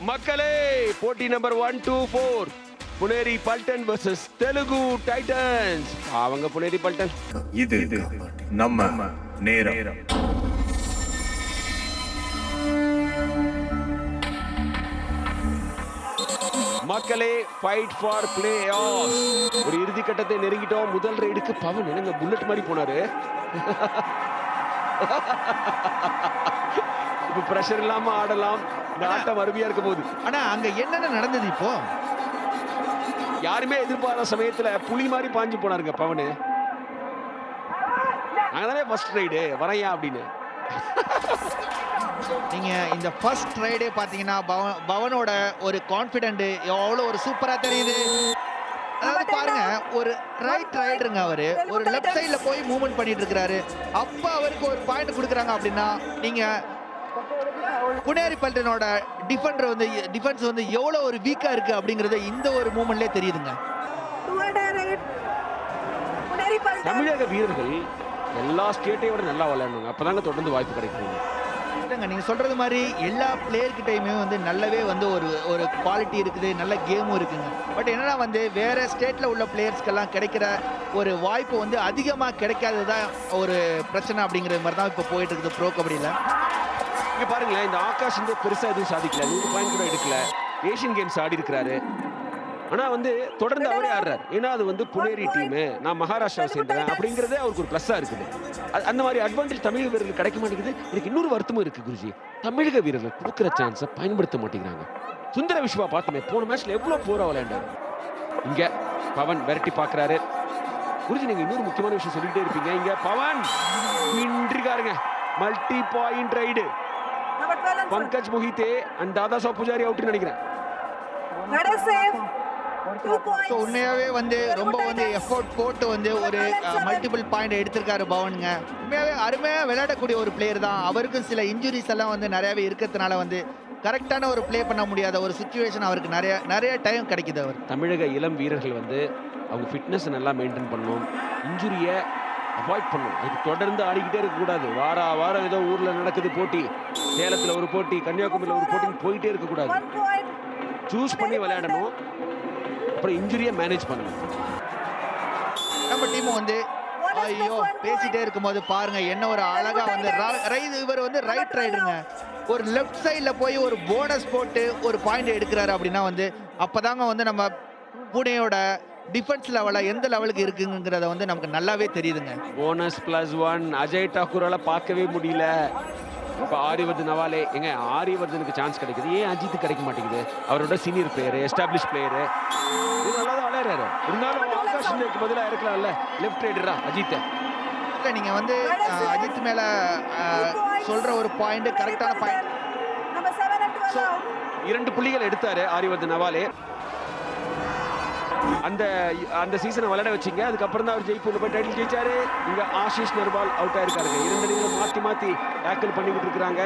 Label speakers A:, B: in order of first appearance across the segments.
A: மக்களே போட்டி number one two four Puneri Paltan versus Telugu Titans அவங்க புனேரி பல்டன்.
B: இது நம்ம நேரம்.
A: மக்களே ஃபைட் ஃபார் பிளே ஆஃப் ஒரு இறுதி கட்டத்தை நெருங்கிட்டோம். முதல் ரைடுக்கு பவன் என்னங்க புல்லட் மாதிரி போனாரு. இப்ப பிரஷர் இல்லாம ஆடலாம். இந்த ஆட்டம் அருமையா இருக்க போகுது
C: ஆனா அங்க என்னென்ன நடந்தது இப்போ?
A: யாருமே எதிர்பாராத சமயத்துல புலி மாதிரி பாஞ்சு போனாருங்க பவனு. நாங்க தானே ஃபர்ஸ்ட் ரைடு வரையா அப்படின்னு.
C: நீங்க இந்த ஃபர்ஸ்ட் ரைடே பாத்தீங்கன்னா பவன் பவனோட ஒரு கான்பிடென்ட் எவ்வளவு ஒரு சூப்பரா தெரியுது. அதாவது பாருங்க ஒரு ரைட் ரைடருங்க அவரு. ஒரு லெஃப்ட் சைடுல போய் மூவ்மெண்ட் பண்ணிட்டு இருக்காரு. அப்ப அவருக்கு ஒரு பாயிண்ட் கொடுக்குறாங்க அப்படின்னா நீங்க புனேரி பல்டனோட டிஃபெண்டர் வந்து டிஃபென்ஸ் வந்து எவ்வளவு ஒரு வீக்கா இருக்கு அப்படிங்கறது இந்த ஒரு மூமெண்ட்லயே தெரியுதுங்க.
D: 208 புனேரி பல்டன்
A: தமிழக வீரர்கள் எல்லா ஸ்டேட்டையும் விட நல்லா விளையாடணுங்க. அப்பதாங்க தொடர்ந்து வாய்ப்பு கிடைக்கும்.
C: இல்லைங்க நீங்க சொல்றது மாதிரி எல்லா பிளேயர் கிட்டயுமே வந்து நல்லாவே வந்து ஒரு ஒரு குவாலிட்டி இருக்குது நல்ல கேமும் இருக்குங்க. பட் என்னன்னா வந்து வேற ஸ்டேட்ல உள்ள பிளேயர்ஸ்க்கெல்லாம் கிடைக்கிற ஒரு வாய்ப்பு வந்து அதிகமா கிடைக்காதது தான் ஒரு பிரச்சனை அப்படிங்கிற மாதிரி தான் இப்போ போயிட்டு இருக்குது ப்ரோ கபடியில்.
A: இங்க பாருங்களேன் இந்த ஆகாஷ் வந்து பெருசா எதுவும் சாதிக்கல. நூறு பாயிண்ட் கூட எடுக்கல. ஏஷியன் கேம்ஸ் ஆடி இருக்கிறாரு. ஆனா வந்து தொடர்ந்து அவரே ஆடுறாரு. ஏன்னா அது வந்து புனேரி டீம் நான் மகாராஷ்டிராவை சேர்ந்தேன் அப்படிங்கறதே அவருக்கு ஒரு பிளஸ்ஸா இருக்குது. அந்த மாதிரி அட்வான்டேஜ் தமிழக வீரர்கள் கிடைக்க மாட்டேங்குது. எனக்கு இன்னொரு வருத்தமும் இருக்கு குருஜி. தமிழக வீரர்கள் கொடுக்குற சான்ஸை பயன்படுத்த மாட்டேங்கிறாங்க. சுந்தர விஸ்வா பார்த்தோமே போன மேட்ச்ல எவ்வளவு போரா விளையாண்டாரு. இங்க பவன் விரட்டி பாக்குறாரு குருஜி நீங்க இன்னொரு முக்கியமான விஷயம் சொல்லிட்டே இருப்பீங்க. இங்க Pawan! இன்றிருக்காருங்க multi point raid Pankaj Mohite and Dada Saab Pujari அவுட்னு நினைக்கிறேன்.
C: ஸோ உண்மையாவே வந்து ரொம்ப வந்து எஃபோர்ட் போட்டு வந்து ஒரு மல்டிபிள் பாயிண்ட் எடுத்திருக்காரு பவனுங்க. உண்மையாவே அருமையா விளையாடக்கூடிய ஒரு பிளேயர் தான். அவருக்கும் சில இன்ஜுரிஸ் எல்லாம் வந்து நிறையவே இருக்கிறதுனால வந்து கரெக்டான ஒரு ப்ளே பண்ண முடியாத ஒரு சுச்சுவேஷன் அவருக்கு நிறைய நிறைய டைம் கிடைக்குது அவர்.
A: தமிழக இளம் வீரர்கள் வந்து அவங்க ஃபிட்னஸ் நல்லா மெயின்டைன் பண்ணணும். இன்ஜுரியை அவாய்ட் பண்ணணும் அதுக்கு தொடர்ந்து ஆடிக்கிட்டே இருக்கக்கூடாது. வாரா வாரம் ஏதோ ஊர்ல நடக்குது போட்டி. சேலத்துல ஒரு போட்டி கன்னியாகுமரியில் ஒரு போட்டின்னு போயிட்டே இருக்கக்கூடாது.
D: One point.
A: சூஸ் பண்ணி விளையாடணும். அப்புறம் இன்ஜுரியை மேனேஜ் பண்ணணும்.
C: நம்ம டீம் வந்து ஐயோ பேசிட்டே இருக்கும்போது பாருங்க என்ன ஒரு அழகா வந்து ரா- ரை- இவர் வந்து ரைட் ரைடுங்க ஒரு லெஃப்ட் சைடுல போய் ஒரு போனஸ் போட்டு ஒரு பாயிண்ட் எடுக்கிறாரு அப்படின்னா வந்து அப்பதாங்க வந்து நம்ம புனேயோட டிஃபென்ஸ் லெவல எந்த லெவலுக்கு இருக்குங்கிறத வந்து நமக்கு நல்லாவே தெரியுதுங்க.
A: போனஸ் பிளஸ் ஒன் அஜய் டாக்கூரால பார்க்கவே முடியல. இப்போ ஆரிவர்தன் நவாலே எங்க ஆரிவர்தனுக்கு சான்ஸ் கிடைக்குது. ஏன் அஜித் கிடைக்க மாட்டேங்குது? அவரோட சீனியர் பிளேயர் எஸ்டாப்ளிஷ் பிளேயர் இது நல்லா தான் விளையாடுறாரு. இருந்தாலும் ஆகாஷ் பதிலாக இருக்கலாம்ல லெஃப்ட் ரைடரா அஜித்
C: இல்ல நீங்க வந்து அஜித் மேல சொல்ற ஒரு பாயிண்ட் கரெக்டான point
D: Number seven and 12 out.
A: இரண்டு புள்ளிகள் எடுத்தாரு ஆரிவர்தன் நவாலே. அந்த அந்த சீசனை விளையாட வச்சிங்க. அதுக்கப்புறம் தான் அவர் ஜெய்ப்பூர்ல போய் டைட்டில் ஜெயிச்சாரு. இங்க ஆஷிஷ் நர்வால் அவுட் ஆயிருக்காருங்க. இரண்டு அணிகளும் மாத்தி மாத்தி டேக்கிள் பண்ணிக்கிட்டு இருக்கிறாங்க.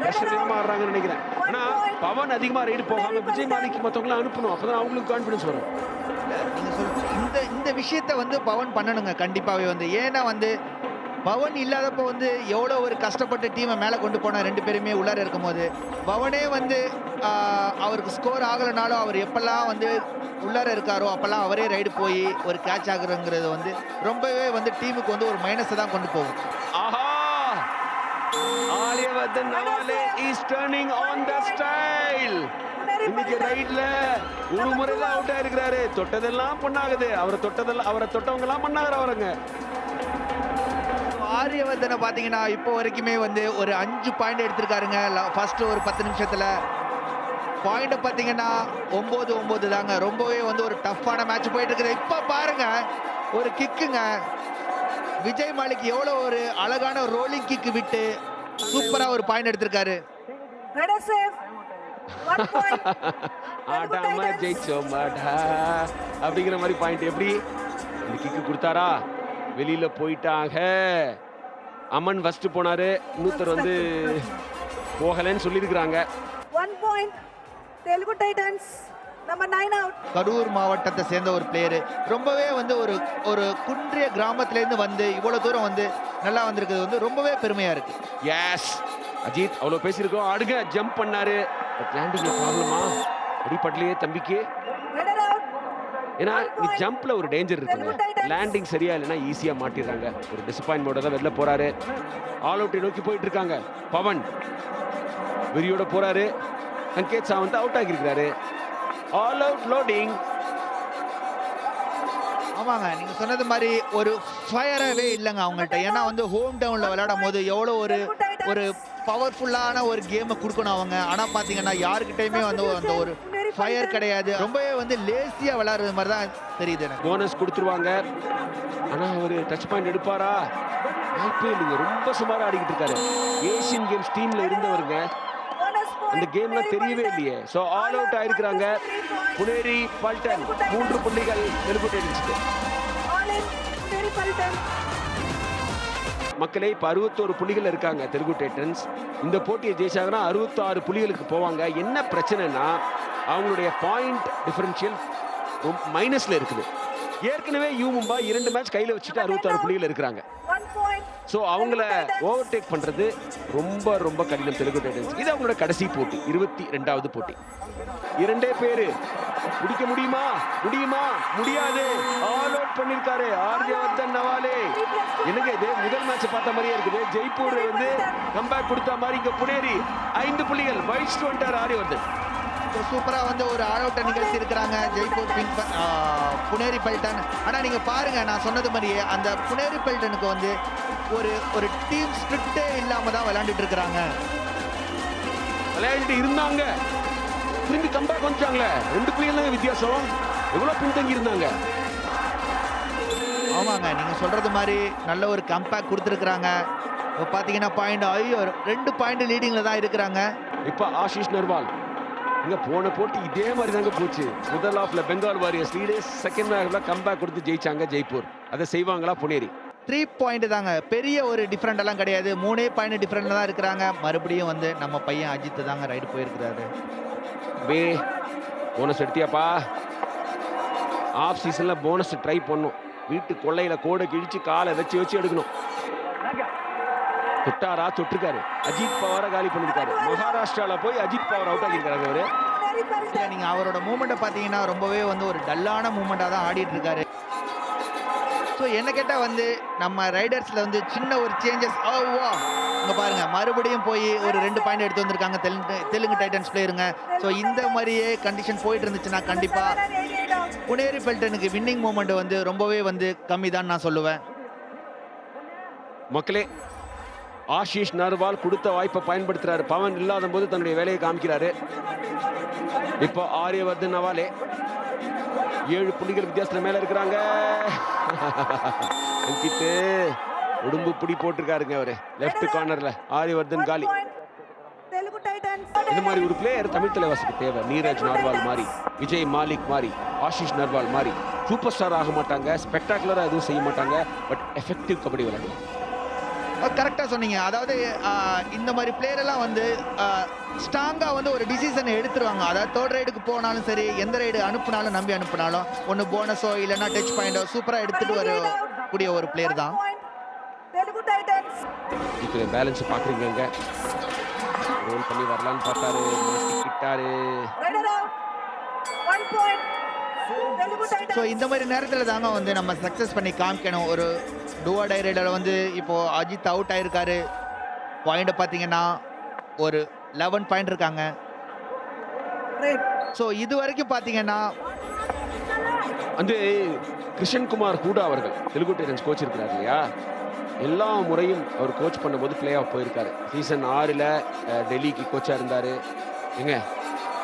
A: பிரஷர் இல்லாம ஆடுறாங்கன்னு நினைக்கிறேன். ஆனா பவன் அதிகமா ரைடு போகாம விஜய் மாலிக்கு மத்தவங்கள அனுப்பணும். அப்பதான் அவங்களுக்கு கான்பிடன்ஸ் வரும்.
C: இந்த இந்த விஷயத்த வந்து பவன் பண்ணணுங்க. கண்டிப்பாகவே வந்து. ஏன்னா வந்து பவன் இல்லாதப்போ வந்து எவ்வளோ ஒரு கஷ்டப்பட்டு டீமை மேலே கொண்டு போன ரெண்டு பேருமே உள்ளார இருக்கும்போது பவனே வந்து அவருக்கு ஸ்கோர் ஆகலைனாலும் அவர் எப்பெல்லாம் வந்து உள்ளார இருக்காரோ அப்போல்லாம் அவரே ரைடு போய் ஒரு கேட்ச் ஆகுறங்கிறது வந்து ரொம்பவே வந்து டீமுக்கு வந்து ஒரு மைனஸை தான் கொண்டு போகும்.
A: ஆஹா! Aryavardhan Navale is turning on the style இன்னைக்கு ரைட்ல ஒரு முறை தான் அவுட் ஆயிருக்கிறாரு. தொட்டதெல்லாம் பொண்ணாகுது. அவரை தொட்டதெல்லாம் அவரை தொட்டவங்க எல்லாம் பண்ணாகிற அவருங்க.
C: ஆரியவர்தனை பார்த்தீங்கன்னா இப்போ வரைக்குமே வந்து ஒரு அஞ்சு பாயிண்ட் எடுத்திருக்காருங்க. ஃபர்ஸ்ட் ஒரு பத்து நிமிஷத்துல. பாயிண்ட் பார்த்தீங்கன்னா ஒம்பது ஒம்பது தாங்க. ரொம்பவே வந்து ஒரு டஃப்பான மேட்ச் போயிட்டு இருக்குது. இப்போ பாருங்க ஒரு கிக்குங்க விஜய் மாலிக் எவ்வளோ ஒரு அழகான ரோலிங் கிக் விட்டு சூப்பராக ஒரு பாயிண்ட் எடுத்திருக்காரு.
A: ஆடாம ஜெயிச்சோம் மாடா அப்படிங்கிற மாதிரி பாயிண்ட் எப்படி? இந்த கிக்கு கொடுத்தாரா? வெளியில போயிட்டாங்க அமன் ஃபர்ஸ்ட் போனாரு இன்னொருத்தர் வந்து போகலைன்னு சொல்லியிருக்கிறாங்க
D: One point. Telugu Titans. Number nine out.
C: Karur மாவட்டத்தை சேர்ந்த ஒரு பிளேயரு ரொம்பவே வந்து ஒரு ஒரு குன்றிய கிராமத்துலேருந்து வந்து இவ்வளோ தூரம் வந்து நல்லா வந்திருக்கிறது வந்து ரொம்பவே பெருமையாக இருக்குது
A: எஸ் அஜித் அவ்வளோ பேசியிருக்கோம் அடுங்க ஜம்ப் பண்ணாரு லேண்டிங்ல ப்ராப்ளமா அடிப்படலையே தம்பிக்கு. ஏன்னா நீ ஜம்ப்ல ஒரு டேஞ்சர் இருக்குங்க. லேண்டிங் சரியா இல்லைன்னா ஈஸியா மாட்டிடுறாங்க. ஒரு டிசப்பாயின்மெண்டோட தான் வெளில போறாரு. ஆல் அவுட்டை நோக்கி போயிட்டு இருக்காங்க பவன் வெறியோட போறாரு. அங்கேத் சாவந்த் அவுட் ஆகியிருக்கிறாரு. ஆல் அவுட் லோடிங்
C: ஆமாங்க நீங்க சொன்னது மாதிரி ஒரு ஃபயராகவே இல்லைங்க அவங்கள்ட்ட. ஏன்னா வந்து ஹோம் டவுன்ல விளையாடும் போது எவ்வளோ ஒரு ஒரு பவர்ஃபுல்லான ஒரு கேமை கொடுக்கணும் அவங்க. ஆனா பாத்தீங்கன்னா யாருக்கிட்டையுமே வந்து அந்த ஒரு ஃபயர் கிடையாது. ரொம்பவே வந்து லேசியா விளையாடுறது மாதிரி தான் தெரியுது எனக்கு.
A: போனஸ் கொடுத்துருவாங்க. ஆனா அவரு டச் பாயிண்ட் எடுப்பாரா? வாய்ப்பே இல்லைங்க. ரொம்ப சுமாரா ஆடிக்கிட்டு இருக்காரு. ஏசியன் கேம்ஸ் டீம்ல இருந்தவருங்க. அந்த கேம்ல
D: Puneri
A: தெரியவே. இல்லையே. சோ ஆல் அவுட் ஆயிருக்கிறாங்க. புனேரி பல்டன். மூன்று புள்ளிகள் தெலுங்கு டைட்டன்ஸ்க்கு மக்களே இப்போ அறுபத்தோரு புள்ளிகள் இருக்காங்க தெலுங்கு டைட்டன்ஸ். இந்த போட்டியை ஜெயிச்சாங்கன்னா அறுபத்தாறு புள்ளிகளுக்கு போவாங்க. என்ன பிரச்சனைனா அவங்களுடைய பாயிண்ட் டிஃபரன்ஷியல் மைனஸில் இருக்குது. ஏற்கனவே யூ மும்பா இரண்டு மேட்ச் கையில் வச்சுட்டு அறுபத்தாறு புள்ளிகள் இருக்கிறாங்க. ஸோ அவங்கள ஓவர்டேக் பண்ணுறது ரொம்ப ரொம்ப கடினம் தெலுங்கு டைட்டன்ஸ். இது அவங்களோட கடைசி போட்டி இருபத்தி ரெண்டாவது போட்டி. இரண்டே பேர் முடிக்க முடியுமா? முடியுமா? முடியாது. ஆல் அவுட் பண்ணிருக்காரு. ஆர்ஜவர்தன் நவாலே. என்னங்க இது? முதல் மேட்ச் பார்த்த மாதிரியே இருக்குது. ஜெய்ப்பூர் வந்து கம்பேக் கொடுத்த மாதிரி இங்க புனேரி. ஐந்து புள்ளிகள். வைஸ் வந்துட்டார் ஆரியவர்தன்
C: சூப்பரா வந்து ஒரு ஆல் அவுட்டை நிகழ்த்தி இருக்கிறாங்க ஜெய்ப்பூர் பிங்க் புனேரி பல்டன். ஆனா நீங்க பாருங்க நான் சொன்னது மாதிரியே அந்த புனேரி பல்டனுக்கு வந்து ஒரு ஒரு டீம் ஸ்பிரிட்டே இல்லாம தான் விளையாண்டுட்டு இருக்கிறாங்க.
A: விளையாடிட்டு இருந்தாங்க. திரும்பி கம்பேக் வந்துட்டாங்களே. ரெண்டு தாங்க வித்தியாசம்? எவ்வளவு பின்தங்கி இருந்தாங்க?
C: ஆமாங்க நீங்க சொல்றது மாதிரி நல்ல ஒரு கம்பேக் கொடுத்துருக்குறாங்க. இப்போ பார்த்தீங்கன்னா பாயிண்ட் ஐயோ ரெண்டு பாயிண்ட் லீடிங்ல தான் இருக்கிறாங்க.
A: இப்ப ஆஷிஷ் நர்வால் இங்க போன போட்டி இதே மாதிரி தாங்க போச்சு. முதல் ஹாஃப்ல பெங்கால் வாரியர்ஸ் லீடே செகண்ட் ஹாஃப்ல கம்பேக் கொடுத்து ஜெயிச்சாங்க ஜெய்ப்பூர். அதை செய்வாங்களா புனேரி?
C: த்ரீ பாயிண்ட் தாங்க. பெரிய ஒரு டிஃப்ரெண்ட் எல்லாம் கிடையாது. மூணே பாயிண்ட் டிஃப்ரெண்ட்ல தான் இருக்கிறாங்க. மறுபடியும் வந்து நம்ம பையன் அஜித் தாங்க ரைடு போயிருக்கிறாரு.
A: பே. போனஸ் எடுத்தியாப்பா? ஆஃப் சீசனில் போனஸ் ட்ரை பண்ணும். வீட்டு கொள்ளையில் கோடை கிழிச்சு காலை வச்சு வச்சு எடுக்கணும். தொட்டாரா? தொட்டிருக்காரு. அஜித் பவாரை காலி பண்ணிருக்காரு. மகாராஷ்டிரால போய் அஜித் பவார் அவுட் ஆகியிருக்காரு அவரு.
C: நீங்க அவரோட மூமெண்ட்டை பார்த்தீங்கன்னா ரொம்பவே வந்து ஒரு டல்லான மூமெண்ட்டாக தான் ஆடிட்டு இருக்காரு ஸோ என்ன கேட்டால் வந்து நம்ம ரைடர்ஸில் வந்து சின்ன ஒரு சேஞ்சஸ் ஓ இங்கே பாருங்க மறுபடியும் போய் ஒரு ரெண்டு பாயிண்ட் எடுத்து வந்திருக்காங்க. தெலுங்கு தெலுங்கு டைட்டன்ஸ் பிளேயருங்க ஸோ இந்த மாதிரியே கண்டிஷன் போயிட்டு இருந்துச்சுன்னா கண்டிப்பாக புனேரி பெல்டனுக்கு வின்னிங் மூமெண்ட் வந்து ரொம்பவே வந்து கம்மி தான் நான் சொல்லுவேன்.
A: மக்களே ஆஷிஷ் நர்வால் கொடுத்த வாய்ப்பை பயன்படுத்துறாரு. பவன் இல்லாத போது தன்னுடைய வேலையை காமிக்கிறாரு. இப்போ ஆரியவர்தன் நவாலே ஏழு புள்ளிகள் வித்தியாசத்துல மேல இருக்கிறாங்க. உடும்பு பிடி போட்டிருக்காருங்க அவரு. லெஃப்ட் கார்னர்ல ஆரியவர்தன்
D: One
A: காலி. இந்த மாதிரி ஒரு பிளேயர் தமிழ் தலைவாசுக்கு தேவை. நீரஜ் நர்வால் மாதிரி விஜய் மாலிக் மாதிரி ஆஷிஷ் நர்வால் மாதிரி சூப்பர் ஸ்டார் ஆக மாட்டாங்க ஸ்பெக்டாகுலரா எதுவும் செய்ய மாட்டாங்க பட் எஃபெக்டிவ் கபடி விளையாடுவாங்க.
C: கரெக்டாக சொன்னீங்க. அதாவது இந்த மாதிரி பிளேயர் எல்லாம் வந்து ஸ்ட்ராங்காக வந்து ஒரு டிசிஷனை எடுத்துருவாங்க. அதாவது தேர்ட் ரைடுக்கு போனாலும் சரி எந்த ரைடு அனுப்புனாலும் நம்பி அனுப்புனாலும் ஒன்று போனஸோ இல்லைன்னா டச் பாயிண்டோ சூப்பராக எடுத்துட்டு வரக்கூடிய ஒரு பிளேயர் தான்.
A: இப்போ பேலன்ஸ் பாக்குறீங்க ரோல் பண்ணி வரலான்னு பார்த்தாரு.
D: Titans.
C: ஸோ இந்த மாதிரி நேரத்தில் தாங்க வந்து நம்ம சக்ஸஸ் பண்ணி காமிக்கணும். ஒரு டூவா டை ரைடரில் வந்து இப்போ அஜித் அவுட் ஆயிருக்காரு. பாயிண்ட்டை பார்த்தீங்கன்னா ஒரு லெவன் பாயிண்ட் இருக்காங்க. ஸோ இது வரைக்கும் பார்த்தீங்கன்னா
A: வந்து கிருஷ்ணன் குமார் ஹூடா அவர்கள் தெலுங்கு டைட்டன்ஸ் கோச் இருக்கிறார் இல்லையா? எல்லா முறையும் அவர் கோச் பண்ணும்போது பிளே ஆஃப் போயிருக்காரு. சீசன் ஆறில் டெல்லிக்கு கோச்சாக இருந்தார். எங்க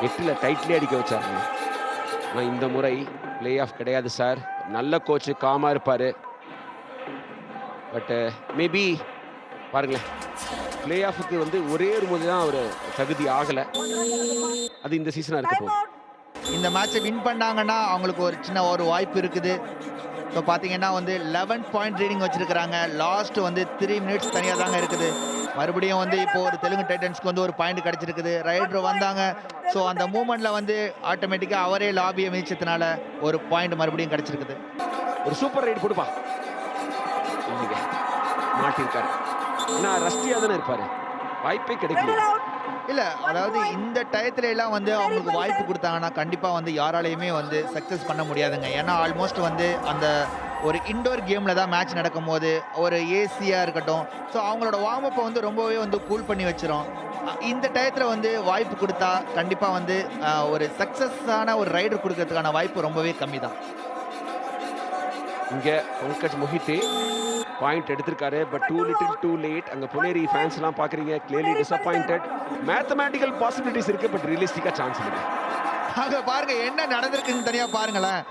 A: எட்டில் டைட்டிலே அடிக்க வச்சாருங்க. ஆனால் இந்த முறை பிளே ஆஃப் கிடையாது சார். நல்ல கோச்சு காமாக இருப்பார். பட்டு மேபி பாருங்களேன். பிளே ஆஃபுக்கு வந்து ஒரே ஒரு முறை தான் அவர் தகுதி ஆகலை. அது இந்த சீசனாக இருக்க போகுது
C: இந்த மேட்சை வின் பண்ணாங்கன்னா அவங்களுக்கு ஒரு சின்ன ஒரு வாய்ப்பு இருக்குது. ஸோ பார்த்தீங்கன்னா வந்து லெவன் பாயிண்ட் ரீடிங் வச்சுருக்கிறாங்க. லாஸ்ட் வந்து த்ரீ மினிட்ஸ் தனியாக தாங்க இருக்குது. மறுபடியும் வந்து இப்போ ஒரு தெலுங்கு டைட்டன்ஸ்க்கு வந்து ஒரு பாயிண்ட் கிடச்சிருக்குது. ரைடர் வந்தாங்க. ஸோ அந்த மூமெண்ட்டில் வந்து ஆட்டோமேட்டிக்காக அவரே லாபியை மிதிச்சதுனால ஒரு பாயிண்ட் மறுபடியும் கிடச்சிருக்குது.
A: ஒரு சூப்பர் ரைடு கொடுப்பா. மாட்டிருக்காரு. ஏன்னா ரஷ்டியா தானே இருப்பார். வாய்ப்பே கிடைக்கல.
C: இல்ல அதாவது இந்த டயத்துல எல்லாம் வந்து அவங்களுக்கு வாய்ப்பு கொடுத்தாங்கன்னா கண்டிப்பா வந்து யாராலையுமே வந்து சக்சஸ் பண்ண முடியாதுங்க. ஏன்னா ஆல்மோஸ்ட் வந்து அந்த ஒரு இண்டோர் கேமில் தான் மேட்ச் நடக்கும் போது ஒரு ஏசியாக இருக்கட்டும். ஸோ அவங்களோட வார்ம் அப்பை வந்து ரொம்பவே வந்து கூல் பண்ணி வச்சிரும். இந்த டயத்தில் வந்து வாய்ப்பு கொடுத்தா கண்டிப்பாக வந்து ஒரு சக்சஸான ஒரு ரைடர் கொடுக்கறதுக்கான வாய்ப்பு ரொம்பவே கம்மி தான்
A: இங்கே பங்கஜ் மொஹித்தே. பாயிண்ட் எடுத்திருக்காரு but too little too late அங்க புனேரி ஃபேன்ஸ் எல்லாம் பாக்குறீங்க. கிளியர்லி டிசப்பாயிண்டட் மேத்தமேட்டிக்கல் பாசிபிலிட்டிஸ் இருக்கு பட் ரியலிஸ்டிக்கா சான்ஸ் இருக்கு.
C: அங்க பாருங்க என்ன நடந்திருக்குன்னு தனியா பாருங்களேன்.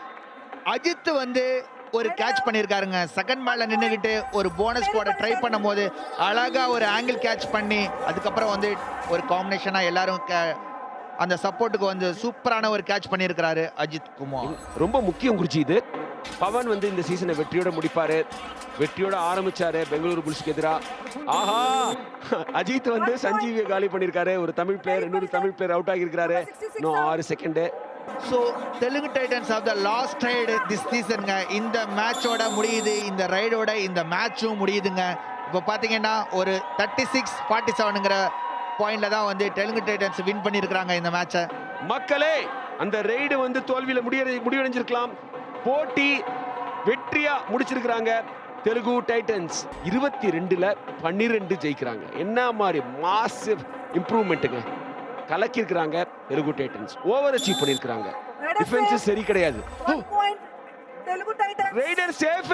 C: அஜித் வந்து ஒரு கேட்ச் பண்ணியிருக்காருங்க. செகண்ட் மேல நின்னுகிட்டு ஒரு போனஸ் போட ட்ரை பண்ணும்போது அழகா ஒரு ஆங்கிள் கேட்ச் பண்ணி அதுக்கப்புறம் வந்து ஒரு காம்பினேஷனா எல்லாரும் அந்த சப்போர்ட்டுக்கு வந்து சூப்பரான ஒரு கேட்ச் பண்ணியிருக்கிறாரு அஜித் குமார்.
A: ரொம்ப முக்கியம் குறிச்சி இது. பவன் வந்து இந்த சீசனை வெற்றியோட முடிப்பாரு. வெற்றியோட ஆரம்பிச்சாரு பெங்களூரு புல்ஸ்க்கு எதிரா. ஆஹா! அஜித் வந்து சஞ்சீவியை காலி பண்ணிருக்காரு ஒரு தமிழ் பிளேயர் இன்னொரு தமிழ் பிளேயர் அவுட் ஆகியிருக்காரு இன்னும் ஆறு second
C: so Telugu titans of the last raid this சீசனுங்க இந்த மேட்சோட முடியுது இந்த ரைடோட இந்த மேட்சும் முடியுதுங்க. இப்போ பார்த்தீங்கன்னா ஒரு தேர்ட்டி சிக்ஸ் ஃபார்ட்டி செவனுங்கிற பாயிண்ட்ல தான் வந்து தெலுங்கு டைட்டன்ஸ் வின் பண்ணியிருக்கிறாங்க இந்த மேட்சை
A: மக்களே அந்த ரெய்டு வந்து தோல்வியில முடிய முடிவடைஞ்சிருக்கலாம். போட்டி வெற்றியா முடிச்சிருக்கிறாங்க தெலுங்கு டைட்டன்ஸ். இருபத்தி ரெண்டுல பன்னிரெண்டு ஜெயிக்கிறாங்க. என்ன மாதிரி மாசிவ் இம்ப்ரூவ்மெண்ட்டுங்க கலக்கியிருக்கிறாங்க தெலுங்கு டைட்டன்ஸ். ஓவர் அச்சீவ் பண்ணியிருக்கிறாங்க. டிஃபென்ஸ் சரி கிடையாது. ரைடர் சேஃப்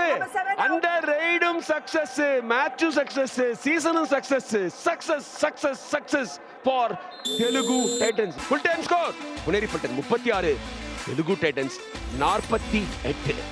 A: அந்த ரைடும் சக்சஸ் மேட்சும் success சீசனும் success success success success for Telugu titans. Full time score button முப்பத்தி ஆறு. தெலுங்கு டைட்டன்ஸ் நாற்பத்தி எட்டு